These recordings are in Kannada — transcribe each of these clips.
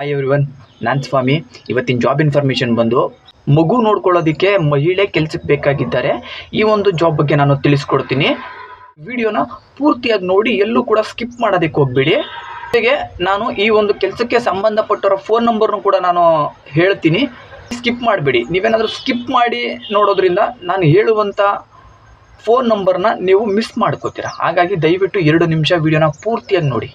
ಹಾಯ್ ಎವ್ರಿವನ್ ನಾನು ಸ್ವಾಮಿ ಇವತ್ತಿನ ಜಾಬ್ ಇನ್ಫಾರ್ಮೇಷನ್ ಬಂದು ಮಗು ನೋಡ್ಕೊಳ್ಳೋದಕ್ಕೆ ಮಹಿಳೆ ಕೆಲ್ಸಕ್ಕೆ ಬೇಕಾಗಿದ್ದಾರೆ. ಈ ಒಂದು ಜಾಬ್ ಬಗ್ಗೆ ನಾನು ತಿಳಿಸ್ಕೊಡ್ತೀನಿ. ವಿಡಿಯೋನ ಪೂರ್ತಿಯಾಗಿ ನೋಡಿ ಎಲ್ಲೂ ಕೂಡ ಸ್ಕಿಪ್ ಮಾಡೋದಕ್ಕೆ ಹೋಗ್ಬೇಡಿ. ಜೊತೆಗೆ ನಾನು ಈ ಒಂದು ಕೆಲಸಕ್ಕೆ ಸಂಬಂಧಪಟ್ಟವರ ಫೋನ್ ನಂಬರ್ನು ಕೂಡ ನಾನು ಹೇಳ್ತೀನಿ. ಸ್ಕಿಪ್ ಮಾಡಬೇಡಿ. ನೀವೇನಾದರೂ ಸ್ಕಿಪ್ ಮಾಡಿ ನೋಡೋದ್ರಿಂದ ನಾನು ಹೇಳುವಂಥ ಫೋನ್ ನಂಬರ್ನ ನೀವು ಮಿಸ್ ಮಾಡ್ಕೋತೀರಾ. ಹಾಗಾಗಿ ದಯವಿಟ್ಟು ಎರಡು ನಿಮಿಷ ವಿಡಿಯೋನ ಪೂರ್ತಿಯಾಗಿ ನೋಡಿ.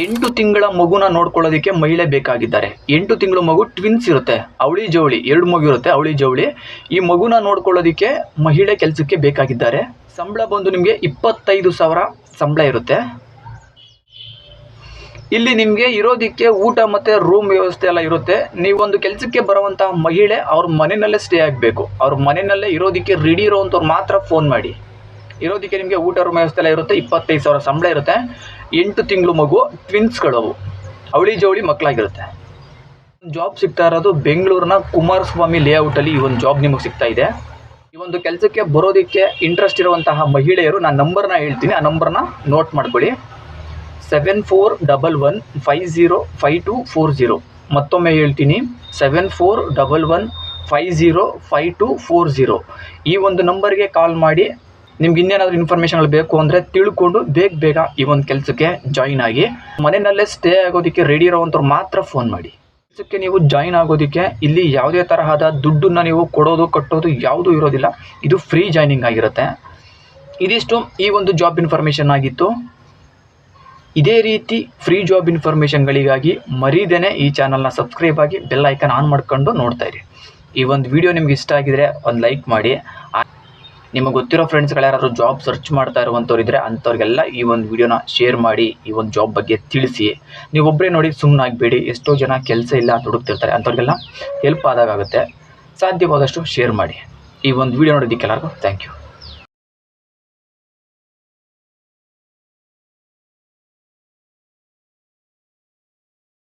ಎಂಟು ತಿಂಗಳ ಮಗುನ ನೋಡ್ಕೊಳ್ಳೋದಕ್ಕೆ ಮಹಿಳೆ ಬೇಕಾಗಿದ್ದಾರೆ. ಎಂಟು ತಿಂಗಳ ಮಗು ಟ್ವಿನ್ಸ್ ಇರುತ್ತೆ, ಅವಳಿ ಜವಳಿ, ಎರಡು ಮಗು ಇರುತ್ತೆ, ಅವಳಿ ಜವಳಿ. ಈ ಮಗುನ ನೋಡ್ಕೊಳ್ಳೋದಕ್ಕೆ ಮಹಿಳೆ ಕೆಲಸಕ್ಕೆ ಬೇಕಾಗಿದ್ದಾರೆ. ಸಂಬಳ ಬಂದು ನಿಮಗೆ ಇಪ್ಪತ್ತೈದು ಸಾವಿರ ಸಂಬಳ ಇರುತ್ತೆ. ಇಲ್ಲಿ ನಿಮಗೆ ಇರೋದಕ್ಕೆ ಊಟ ಮತ್ತು ರೂಮ್ ವ್ಯವಸ್ಥೆ ಎಲ್ಲ ಇರುತ್ತೆ. ನೀವೊಂದು ಕೆಲಸಕ್ಕೆ ಬರುವಂತಹ ಮಹಿಳೆ ಅವ್ರ ಮನೆಯಲ್ಲೇ ಸ್ಟೇ ಆಗಬೇಕು. ಅವ್ರ ಮನೆಯಲ್ಲೇ ಇರೋದಕ್ಕೆ ರೆಡಿ ಇರೋವಂಥವ್ರು ಮಾತ್ರ ಫೋನ್ ಮಾಡಿ. ಇರೋದಕ್ಕೆ ನಿಮಗೆ ಊಟ ರೂಮ್ ವ್ಯವಸ್ಥೆ ಎಲ್ಲ ಇರುತ್ತೆ, ಇಪ್ಪತ್ತೈದು ಸಾವಿರ ಸಂಬಳ ಇರುತ್ತೆ. ಎಂಟು ತಿಂಗಳು ಮಗು ಟ್ವಿನ್ಸ್ಗಳು ಅವು. ಅವಳಿ ಜವಳಿ ಮಕ್ಕಳಾಗಿರುತ್ತೆ. ಜಾಬ್ ಸಿಗ್ತಾ ಇರೋದು ಬೆಂಗಳೂರಿನ ಕುಮಾರಸ್ವಾಮಿ ಲೇಔಟಲ್ಲಿ ಈ ಒಂದು ಜಾಬ್ ನಿಮಗೆ ಸಿಗ್ತಾ ಇದೆ. ಈ ಒಂದು ಕೆಲಸಕ್ಕೆ ಬರೋದಕ್ಕೆ ಇಂಟ್ರೆಸ್ಟ್ ಇರುವಂತಹ ಮಹಿಳೆಯರು, ನಾನು ನಂಬರ್ನ ಹೇಳ್ತೀನಿ, ಆ ನಂಬರ್ನ ನೋಟ್ ಮಾಡ್ಕೊಳ್ಳಿ. Seven four double one five zero five two four zero ಮತ್ತೊಮ್ಮೆ ಹೇಳ್ತೀನಿ seven four double one five zero five two four zero ಈ ಒಂದು ನಂಬರ್ಗೆ ಕಾಲ್ ಮಾಡಿ ನಿಮ್ಗೆ ಇನ್ನೇನಾದರೂ ಇನ್ಫಾರ್ಮೇಷನ್ಗಳು ಬೇಕು ಅಂದರೆ ತಿಳ್ಕೊಂಡು ಬೇಗ ಬೇಗ ಈ ಒಂದು ಕೆಲಸಕ್ಕೆ ಜಾಯಿನ್ ಆಗಿ. ಮನೆಯಲ್ಲೇ ಸ್ಟೇ ಆಗೋದಕ್ಕೆ ರೆಡಿ ಇರೋವಂಥವ್ರು ಮಾತ್ರ ಫೋನ್ ಮಾಡಿ. ಕೆಲಸಕ್ಕೆ ನೀವು ಜಾಯಿನ್ ಆಗೋದಕ್ಕೆ ಇಲ್ಲಿ ಯಾವುದೇ ತರಹದ ದುಡ್ಡನ್ನು ನೀವು ಕೊಡೋದು, ಕಟ್ಟೋದು ಯಾವುದೂ ಇರೋದಿಲ್ಲ. ಇದು ಫ್ರೀ ಜಾಯ್ನಿಂಗ್ ಆಗಿರುತ್ತೆ. ಇದಿಷ್ಟು ಈ ಒಂದು ಜಾಬ್ ಇನ್ಫಾರ್ಮೇಷನ್ ಆಗಿತ್ತು. ಇದೇ ರೀತಿ ಫ್ರೀ ಜಾಬ್ ಇನ್ಫಾರ್ಮೇಷನ್ಗಳಿಗಾಗಿ ಮರೀದೇನೆ ಈ ಚಾನಲ್ನ ಸಬ್ಸ್ಕ್ರೈಬ್ ಆಗಿ ಬೆಲ್ ಐಕನ್ ಆನ್ ಮಾಡ್ಕೊಂಡು ನೋಡ್ತಾ ಇರಿ. ಈ ಒಂದು ವಿಡಿಯೋ ನಿಮ್ಗೆ ಇಷ್ಟ ಆಗಿದ್ರೆ ಒಂದು ಲೈಕ್ ಮಾಡಿ. ನಿಮಗೆ ಗೊತ್ತಿರೋ ಫ್ರೆಂಡ್ಸ್ಗಳು ಯಾರಾದರೂ ಜಾಬ್ ಸರ್ಚ್ ಮಾಡ್ತಾ ಇರುವಂಥವ್ರು ಇದ್ರೆ ಅಂಥವ್ರಿಗೆಲ್ಲ ಈ ಒಂದು ವಿಡಿಯೋನ ಶೇರ್ ಮಾಡಿ, ಈ ಒಂದು ಜಾಬ್ ಬಗ್ಗೆ ತಿಳಿಸಿ. ನೀವು ಒಬ್ಬರೇ ನೋಡಿ ಸುಮ್ಮನಾಗಬೇಡಿ ಎಷ್ಟೋ ಜನ ಕೆಲಸ ಇಲ್ಲ ಅಂತ ಹುಡುಕ್ತಿರ್ತಾರೆ. ಅಂಥವ್ರಿಗೆಲ್ಲ ಹೆಲ್ಪ್ ಆದಾಗುತ್ತೆ ಸಾಧ್ಯವಾದಷ್ಟು ಶೇರ್ ಮಾಡಿ. ಈ ಒಂದು ವಿಡಿಯೋ ನೋಡಿದ್ದಕ್ಕೆಲ್ಲರಿಗೂ ಎಲ್ಲರಿಗೂ ಥ್ಯಾಂಕ್ ಯು